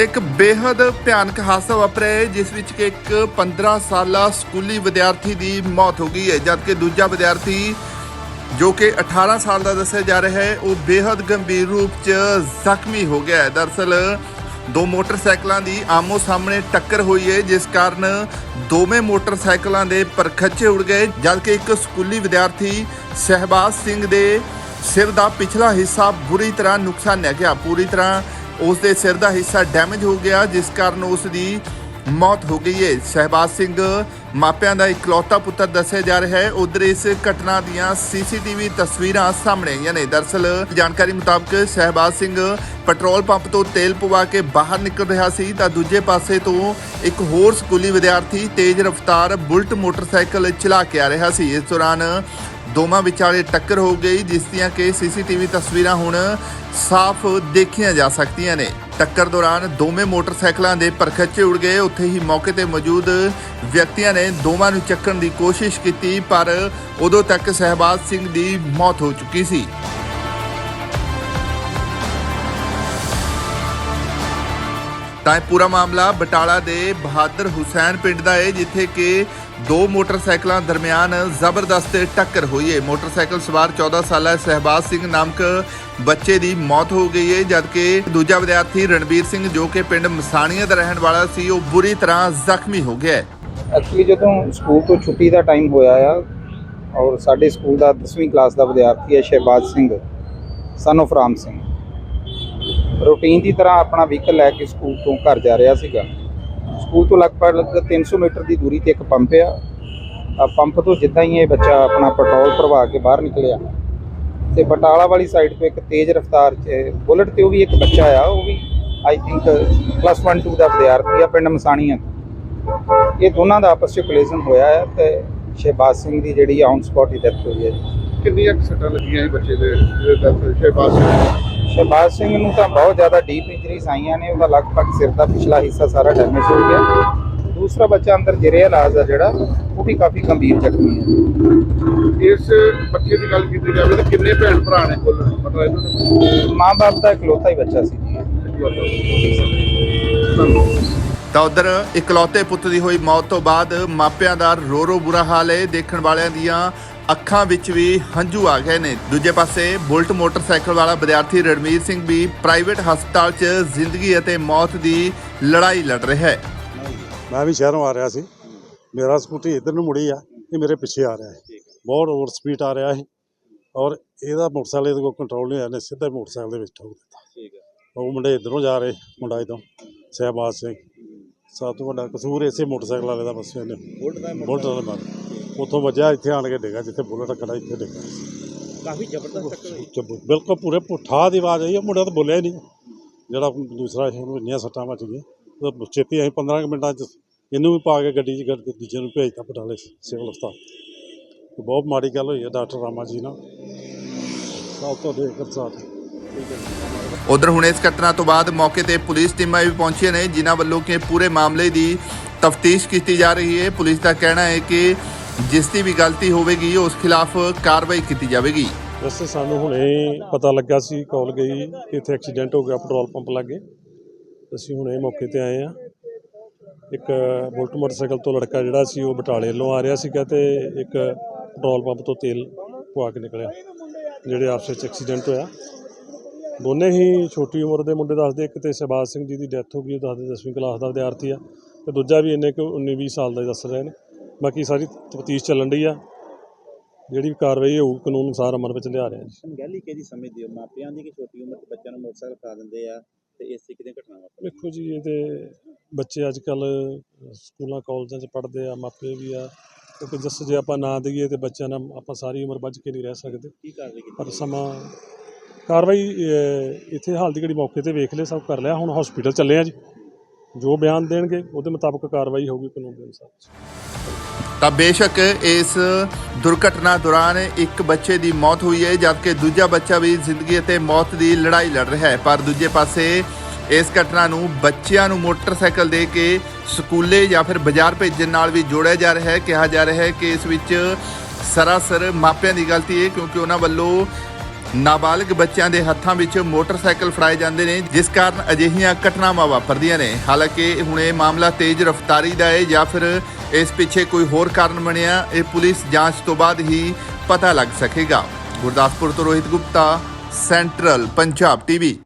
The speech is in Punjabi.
ਤੇ ਇੱਕ ਬੇहद ਭਿਆਨਕ ਹਾਦਸਾ ਵਾਪਰਿਆ ਹੈ, ਜਿਸ ਵਿੱਚ ਕਿ ਇੱਕ 15 ਸਾਲਾ ਸਕੂਲੀ ਵਿਦਿਆਰਥੀ ਦੀ ਮੌਤ ਹੋ ਗਈ ਹੈ ਜਦਕਿ ਦੂਜਾ ਵਿਦਿਆਰਥੀ ਜੋ ਕਿ 18 ਸਾਲ ਦਾ ਦੱਸਿਆ ਜਾ ਰਿਹਾ ਹੈ, ਉਹ ਬੇहद ਗੰਭੀਰ ਰੂਪ 'ਚ ਜ਼ਖਮੀ ਹੋ ਗਿਆ ਹੈ। ਦਰਸਲ ਦੋ ਮੋਟਰਸਾਈਕਲਾਂ ਦੀ ਆਮੋ ਸਾਹਮਣੇ ਟੱਕਰ ਹੋਈ ਹੈ, ਜਿਸ ਕਾਰਨ ਦੋਵੇਂ ਮੋਟਰਸਾਈਕਲਾਂ ਦੇ ਪਰਖੱਚੇ ਉੜ ਗਏ ਜਦਕਿ ਇੱਕ ਸਕੂਲੀ ਵਿਦਿਆਰਥੀ ਸਹਿਬਾਜ਼ ਸਿੰਘ ਦੇ ਸਿਰ ਦਾ ਪਿਛਲਾ ਹਿੱਸਾ ਬੁਰੀ ਤਰ੍ਹਾਂ ਨੁਕਸਾਨਿਆ ਗਿਆ। ਪੂਰੀ ਤਰ੍ਹਾਂ ਉਸ ਦੇ ਸਿਰ ਦਾ ਹਿੱਸਾ ਡੈਮੇਜ ਹੋ ਗਿਆ, ਜਿਸ ਕਾਰਨ ਉਸ ਦੀ ਮੌਤ ਹੋ ਗਈ ਹੈ। ਸਹਿਬਾਜ਼ ਸਿੰਘ ਮਾਪਿਆਂ ਦਾ ਇਕਲੌਤਾ ਪੁੱਤਰ ਦੱਸਿਆ ਜਾ ਰਿਹਾ ਹੈ। ਉਧਰ ਇਸ ਘਟਨਾ ਦੀਆਂ ਸੀਸੀਟੀਵੀ ਤਸਵੀਰਾਂ ਸਾਹਮਣੇ ਆਈਆਂ ਨੇ। ਦਰਅਸਲ ਜਾਣਕਾਰੀ ਮੁਤਾਬਕ ਸਹਿਬਾਜ਼ ਸਿੰਘ ਪੈਟਰੋਲ ਪੰਪ ਤੋਂ ਤੇਲ ਪਵਾ ਕੇ ਬਾਹਰ ਨਿਕਲ ਰਿਹਾ ਸੀ, ਤਾਂ ਦੂਜੇ ਪਾਸੇ ਤੋਂ ਇੱਕ ਹੋਰ ਸਕੂਲੀ ਵਿਦਿਆਰਥੀ ਤੇਜ਼ ਰਫ਼ਤਾਰ ਬੁਲਟ ਮੋਟਰਸਾਈਕਲ ਚਲਾ ਕੇ ਆ ਰਿਹਾ ਸੀ। ਇਸ ਦੌਰਾਨ ਦੋਵਾਂ ਵਿਚਾਲੇ ਟੱਕਰ ਹੋ ਗਈ, ਜਿਸ ਦੀਆਂ ਕਿ ਸੀਸੀਟੀਵੀ ਤਸਵੀਰਾਂ ਹੁਣ ਸਾਫ਼ ਦੇਖੀਆਂ ਜਾ ਸਕਦੀਆਂ ਨੇ। ਟੱਕਰ ਦੌਰਾਨ ਦੋਵੇਂ ਮੋਟਰਸਾਈਕਲਾਂ ਦੇ ਪਰਖੱਚੇ ਉੜ ਗਏ। ਉੱਥੇ ਹੀ ਮੌਕੇ ਤੇ ਮੌਜੂਦ ਵਿਅਕਤੀਆਂ ਨੇ ਦੋਵਾਂ ਨੂੰ ਚੱਕਣ ਦੀ ਕੋਸ਼ਿਸ਼ ਕੀਤੀ, ਪਰ ਉਦੋਂ ਤੱਕ ਸਹਿਬਾਜ਼ ਸਿੰਘ ਦੀ ਮੌਤ ਹੋ ਚੁੱਕੀ ਸੀ। ਤਾਂ ਇਹ ਪੂਰਾ ਮਾਮਲਾ ਬਟਾਲਾ ਦੇ ਬਹਾਦਰ ਹੁਸੈਨ ਪਿੰਡ ਦਾ ਹੈ ਜਿੱਥੇ ਕਿ ਦੋ ਮੋਟਰਸਾਈਕਲਾਂ ਦਰਮਿਆਨ ਜ਼ਬਰਦਸਤ ਟੱਕਰ ਹੋਈ ਹੈ ਮੋਟਰਸਾਈਕਲ ਸਵਾਰ 14 ਸਾਲਾ ਸਹਿਬਾਜ਼ ਸਿੰਘ ਨਾਮਕ ਬੱਚੇ ਦੀ ਮੌਤ ਹੋ ਗਈ ਹੈ ਜਦਕਿ ਦੂਜਾ ਵਿਦਿਆਰਥੀ ਰਣਬੀਰ ਸਿੰਘ ਜੋ ਕਿ ਪਿੰਡ ਮਸਾਣੀਆਂ ਦਾ ਰਹਿਣ ਵਾਲਾ ਸੀ, ਉਹ ਬੁਰੀ ਤਰ੍ਹਾਂ ਜ਼ਖਮੀ ਹੋ ਗਿਆ ਹੈ ਐਕਚੁਅਲੀ ਜਦੋਂ ਸਕੂਲ ਤੋਂ ਛੁੱਟੀ ਦਾ ਟਾਈਮ ਹੋਇਆ ਆ, ਔਰ ਸਾਡੇ ਸਕੂਲ ਦਾ 10ਵੀਂ ਕਲਾਸ ਦਾ ਵਿਦਿਆਰਥੀ ਹੈ Shahbaz Singh son of Ram Singh. Routine ਦੀ ਤਰ੍ਹਾਂ ਆਪਣਾ ਵਹੀਕਲ ਲੈ ਕੇ ਸਕੂਲ ਤੋਂ ਘਰ ਜਾ ਰਿਹਾ ਸੀਗਾ। ਸਕੂਲ ਤੋਂ ਲਗਭਗ 300 ਮੀਟਰ ਦੀ ਦੂਰੀ ਤੇ ਇੱਕ ਪੰਪ ਆ। ਆ ਪੰਪ ਤੋਂ ਜਿੱਦਾਂ ਹੀ ਇਹ ਬੱਚਾ ਆਪਣਾ ਪੈਟਰੋਲ ਭਰਵਾ ਕੇ ਬਾਹਰ ਨਿਕਲਿਆ ਤੇ ਬਟਾਲਾ ਵਾਲੀ ਸਾਈਡ ਤੋਂ ਇੱਕ ਤੇਜ਼ ਰਫ਼ਤਾਰ 'ਚ ਬੁਲਟ ਤੇ ਉਹ ਵੀ ਇੱਕ ਬੱਚਾ ਆ, ਉਹ ਵੀ ਆਈ ਥਿੰਕ ਪਲੱਸ 1 2 ਦਾ ਵਿਦਿਆਰਥੀ ਆ ਪਿੰਡ ਮਸਾਣੀਆਂ ਇਹ ਦੋਨਾਂ ਦਾ ਆਪਸ ਵਿੱਚ ਕੋਲੀਜ਼ਨ ਹੋਇਆ ਹੈ ਤੇ ਸ਼ਹਿਬਾਜ਼ ਸਿੰਘ ਦੀ ਜਿਹੜੀ ਔਨ ਸਪੌਟ ਹੀ ਡੈਥ ਹੋਈ ਹੈ ਜੀ। ਕਿੰਨੀਆਂ ਸੱਟਾਂ ਲੱਗੀਆਂ ਸੀ ਬੱਚੇ ਦੇ, ਜਿਹਦੇ ਦਰਦ ਸ਼ਹਿਬਾਜ਼ ਸਿੰਘ? ਸ਼ਹਿਬਾਜ਼ ਸਿੰਘ ਨੂੰ ਤਾਂ ਬਹੁਤ ਜ਼ਿਆਦਾ ਡੀਪ ਇੰਜਰੀਜ਼ ਆਈਆਂ ਨੇ ਉਹਦਾ ਲਗਭਗ ਸਿਰ ਦਾ ਪਿਛਲਾ ਹਿੱਸਾ ਸਾਰਾ ਡੈਮੇਜ ਹੋ ਗਿਆ। ਦੂਸਰਾ ਬੱਚਾ ਅੰਦਰ ਜਿਹੜੇ ਇਲਾਜ ਆ ਜਿਹੜਾ ਉਹ ਵੀ ਕਾਫੀ ਗੰਭੀਰ ਜ਼ਖਮੀ ਹੈ। ਇਸ ਬੱਚੇ ਦੀ ਗੱਲ ਕੀਤੀ ਜਾਵੇ ਤਾਂ ਕਿੰਨੇ ਭੈਣ ਭਰਾ ਨੇ ਕੁੱਲ? ਮਤਲਬ ਇਹਨਾਂ ਦੇ ਮਾਂ-ਬਾਪ ਦਾ ਇਕਲੌਤਾ ਹੀ ਬੱਚਾ ਸੀ ਜੀ। ਤਾਂ ਉਧਰ ਇਕਲੌਤੇ ਪੁੱਤ ਦੀ ਹੋਈ ਮੌਤ ਤੋਂ ਬਾਅਦ ਮਾਪਿਆਂ ਦਾ ਰੋ ਰੋ ਬੁਰਾ ਹਾਲ ਹੈ। ਦੇਖਣ ਵਾਲਿਆਂ ਦੀਆਂ ਅੱਖਾਂ ਵਿੱਚ ਵੀ ਹੰਝੂ ਆ ਗਏ ਨੇ। ਦੂਜੇ ਪਾਸੇ ਬੁਲਟ ਮੋਟਰਸਾਈਕਲ ਵਾਲਾ ਵਿਦਿਆਰਥੀ ਰਣਵੀਰ ਸਿੰਘ ਵੀ ਪ੍ਰਾਈਵੇਟ ਹਸਪਤਾਲ 'ਚ ਜ਼ਿੰਦਗੀ ਅਤੇ ਮੌਤ ਦੀ ਲੜਾਈ ਲੜ ਰਿਹਾ ਹੈ। ਮੈਂ ਵੀ ਸ਼ਹਿਰੋਂ ਆ ਰਿਹਾ ਸੀ। ਮੇਰਾ ਸਕੂਟੀ ਇੱਧਰ ਨੂੰ ਮੁੜੀ ਆ ਇਹ ਮੇਰੇ ਪਿੱਛੇ ਆ ਰਿਹਾ ਹੈ। ਬਹੁਤ ਓਵਰ ਸਪੀਡ ਆ ਰਿਹਾ ਹੈ ਔਰ ਇਹਦਾ ਮੋਟਰਸਾਈਕਲ ਇਹਦੇ ਕੋਲ ਕੰਟਰੋਲ ਨਹੀਂ ਹੋਇਆ ਨੇ ਸਿੱਧਾ ਮੋਟਰਸਾਈਕਲ ਦੇ ਵਿੱਚ ਠੋਕ ਦਿੱਤਾ। ਠੀਕ ਹੈ। ਉਹ ਮੁੰਡੇ ਇੱਧਰੋਂ ਜਾ ਰਹੇ ਮੁੰਡਾ ਇੱਧਰੋਂ ਸਹਿਬਾਜ਼ ਸਿੰਘ। ਸਭ ਤੋਂ ਵੱਡਾ ਕਸੂਰ ਇਸੇ ਮੋਟਰਸਾਈਕਲ ਵਾਲੇ ਦਾ ਬਸ ਇਹਨੇ। ਬੁਲਟ ਦਾ ਬੁਲਟ ਮਾਰ ਉੱਥੋਂ ਵੱਜਿਆ ਇੱਥੇ ਆਣ ਕੇ ਡਿੱਗਾ ਜਿੱਥੇ ਬੁਲਟ ਖੜਾ ਇੱਥੇ ਡਿੱਗਾ। ਕਾਫੀ ਜ਼ਬਰਦਸਤ ਟੱਕਰ ਹੋਈ। ਬਿਲਕੁਲ ਪੂਰੇ ਪੁੱਠਾ ਦੀ ਆਵਾਜ਼ ਆਈ ਉਹ ਮੁੰਡਾ ਤਾਂ ਬੋਲਿਆ ਹੀ ਨਹੀਂ। ਜਿਹੜਾ ਦੂਸਰਾ ਸੀ ਉਹਨੂੰ ਇੰਨੀਆਂ ਸੱਟਾਂ ਵੱਜ ਗਈਆਂ। ਉਹ ਛੇਤੀ ਅਸੀਂ 15 ਕੁ ਮਿੰਟਾਂ ਚ ਇਹਨੂੰ ਵੀ ਪਾ ਕੇ ਗੱਡੀ 'ਚ ਗੱਡੀ ਦੂਜੇ ਨੂੰ ਭੇਜਤਾ ਬਟਾਲੇ ਸਿਵਲ ਹਸਪਤਾਲ। ਤੇ ਬਹੁਤ ਮਾੜੀ ਗੱਲ ਹੋਈ ਹੈ ਡਾਕਟਰ ਰਾਮਾ ਜੀ ਨਾਲ। ਸਭ ਤੋਂ ਦੇਖ ਕਰ ਸਾਥ ਉਧਰ ਹੁਣ ਇਸ ਘਟਨਾ ਤੋਂ ਬਾਅਦ ਮੌਕੇ ਤੇ ਪੁਲਿਸ ਟੀਮਾਂ ਵੀ ਪਹੁੰਚੀਆਂ ਨੇ, ਜਿਨ੍ਹਾਂ ਵੱਲੋਂ ਕਿ ਪੂਰੇ ਮਾਮਲੇ ਦੀ ਤਫਤੀਸ਼ ਕੀਤੀ ਜਾ ਰਹੀ ਹੈ। ਪੁਲਿਸ ਦਾ ਕਹਿਣਾ ਹੈ ਕਿ ਜਿਸ ਦੀ ਵੀ ਗਲਤੀ ਹੋਵੇਗੀ, ਉਸ ਖਿਲਾਫ ਕਾਰਵਾਈ ਕੀਤੀ ਜਾਵੇਗੀ। ਵੈਸੇ ਸਾਨੂੰ ਹੁਣੇ ਪਤਾ ਲੱਗਾ ਸੀ, ਕਾਲ ਗਈ ਕਿ ਇੱਥੇ ਐਕਸੀਡੈਂਟ ਹੋ ਗਿਆ ਪੈਟਰੋਲ ਪੰਪ ਲਾਗੇ। ਅਸੀਂ ਹੁਣੇ ਮੌਕੇ ਤੇ ਆਏ ਆ ਇੱਕ ਬੁਲਟ ਮੋਟਰਸਾਈਕਲ ਤੋਂ ਲੜਕਾ ਜਿਹੜਾ ਸੀ, ਉਹ ਬਟਾਲੇ ਵੱਲੋਂ ਆ ਰਿਹਾ ਸੀਗਾ ਤੇ ਇੱਕ ਪੈਟਰੋਲ ਪੰਪ ਤੋਂ ਤੇਲ ਪਵਾ ਕੇ ਨਿਕਲਿਆ, ਜਿਹੜੇ ਆਪਸ ਵਿੱਚ ਐਕਸੀਡੈਂਟ ਹੋਇਆ। ਦੋਨੇ ਹੀ ਛੋਟੀ ਉਮਰ ਦੇ ਮੁੰਡੇ ਦੱਸਦੇ ਇੱਕ ਤੇ ਸ਼ਹਿਬਾਜ਼ ਸਿੰਘ ਜੀ ਦੀ ਡੈਥ ਹੋ ਗਈ ਉਹ ਦੱਸਦੇ 10ਵੀਂ ਕਲਾਸ ਦਾ ਵਿਦਿਆਰਥੀ ਆ ਤੇ ਦੂਜਾ ਵੀ ਇੰਨੇ ਕੁ 19 20 ਸਾਲ ਦਾ ਹੀ ਦੱਸ ਰਹੇ ਨੇ। ਬਾਕੀ ਸਾਰੀ ਤਫਤੀਸ਼ ਚੱਲਣ ਡਈ ਆ ਜਿਹੜੀ ਵੀ ਕਾਰਵਾਈ ਹੋਊ ਕਾਨੂੰਨ ਅਨੁਸਾਰ ਅਮਲ ਵਿੱਚ ਲਿਆ ਰਹੇ ਹਾਂ ਜੀ। ਗੈਲੀ ਕਿਹਦੀ ਸਮਝਦੇ ਹੋ ਮਾਪਿਆਂ ਦੀ ਕਿ ਛੋਟੀ ਉਮਰ 'ਚ ਬੱਚਿਆਂ ਨੂੰ ਮੋਟਰਸਾਈਕਲ ਖਾ ਦਿੰਦੇ ਆ ਤੇ ਇਸ ਦੀਆਂ ਘਟਨਾਵਾਂ। ਵੇਖੋ ਜੀ ਇਹ ਤੇ ਬੱਚੇ ਅੱਜ ਕੱਲ ਸਕੂਲਾਂ ਕਾਲਜਾਂ 'ਚ ਪੜ੍ਹਦੇ ਆ ਮਾਪੇ ਵੀ ਆ ਕਿਉਂਕਿ ਜਿਸ ਜੇ ਆਪਾਂ ਨਾ ਦਈਏ ਤੇ ਬੱਚਿਆਂ ਨਾਲ ਆਪਾਂ ਸਾਰੀ ਉਮਰ ਬੱਝ ਕੇ ਨਹੀਂ ਰਹਿ ਸਕਦੇ। ਕੀਤੀ ਪਰ ਸਮਾਂ ਕਾਰਵਾਈ ਅਹ, ਇੱਥੇ ਹਾਲ ਦੀ ਘੜੀ ਮੌਕੇ ਤੇ ਵੇਖ ਲਿਆ ਸਭ ਕਰ ਲਿਆ ਹੁਣ ਹਸਪੀਟਲ ਚੱਲੇ ਆ ਜੀ। ਜੋ ਬਿਆਨ ਦੇਣਗੇ ਉਹਦੇ ਮੁਤਾਬਕ ਕਾਰਵਾਈ ਹੋਊਗੀ ਕਾਨੂੰਨ ਦੇ ਅਨੁਸਾਰ। ਤਾਂ ਬੇਸ਼ੱਕ ਇਸ ਦੁਰਘਟਨਾ ਦੌਰਾਨ ਇੱਕ ਬੱਚੇ ਦੀ ਮੌਤ ਹੋਈ ਹੈ ਜਦਕਿ ਦੂਜਾ ਬੱਚਾ ਵੀ ਜ਼ਿੰਦਗੀ ਅਤੇ ਮੌਤ ਦੀ ਲੜਾਈ ਲੜ ਰਿਹਾ ਹੈ। ਪਰ ਦੂਜੇ ਪਾਸੇ ਇਸ ਘਟਨਾ ਨੂੰ ਬੱਚਿਆਂ ਨੂੰ ਮੋਟਰਸਾਈਕਲ ਦੇ ਕੇ ਸਕੂਲੇ ਜਾਂ ਫਿਰ ਬਾਜ਼ਾਰ ਭੇਜਣ ਨਾਲ ਵੀ ਜੋੜਿਆ ਜਾ ਰਿਹਾ ਹੈ। ਕਿਹਾ ਜਾ ਰਿਹਾ ਹੈ ਕਿ ਇਸ ਵਿੱਚ ਸਰਾਸਰ ਮਾਪਿਆਂ ਦੀ ਗਲਤੀ ਹੈ ਕਿਉਂਕਿ ਉਹਨਾਂ ਵੱਲੋਂ ਨਾਬਾਲਗ ਬੱਚਿਆਂ ਦੇ ਹੱਥਾਂ ਵਿੱਚ ਮੋਟਰਸਾਈਕਲ ਫੜਾਏ ਜਾਂਦੇ ਨੇ, ਜਿਸ ਕਾਰਨ ਅਜਿਹੀਆਂ ਘਟਨਾਵਾਂ ਵਾਪਰਦੀਆਂ ਨੇ। ਹਾਲਾਂਕਿ, ਹੁਣ ਇਹ ਮਾਮਲਾ ਤੇਜ਼ ਰਫ਼ਤਾਰੀ ਦਾ ਹੈ ਜਾਂ ਫਿਰ ਇਸ ਪਿੱਛੇ ਕੋਈ ਹੋਰ ਕਾਰਨ ਬਣਿਆ, ਇਹ ਪੁਲਿਸ ਜਾਂਚ ਤੋਂ ਬਾਅਦ ਹੀ ਪਤਾ ਲੱਗ ਸਕੇਗਾ। ਗੁਰਦਾਸਪੁਰ ਤੋਂ ਰੋਹਿਤ ਗੁਪਤਾ, ਸੈਂਟਰਲ ਪੰਜਾਬ ਟੀਵੀ।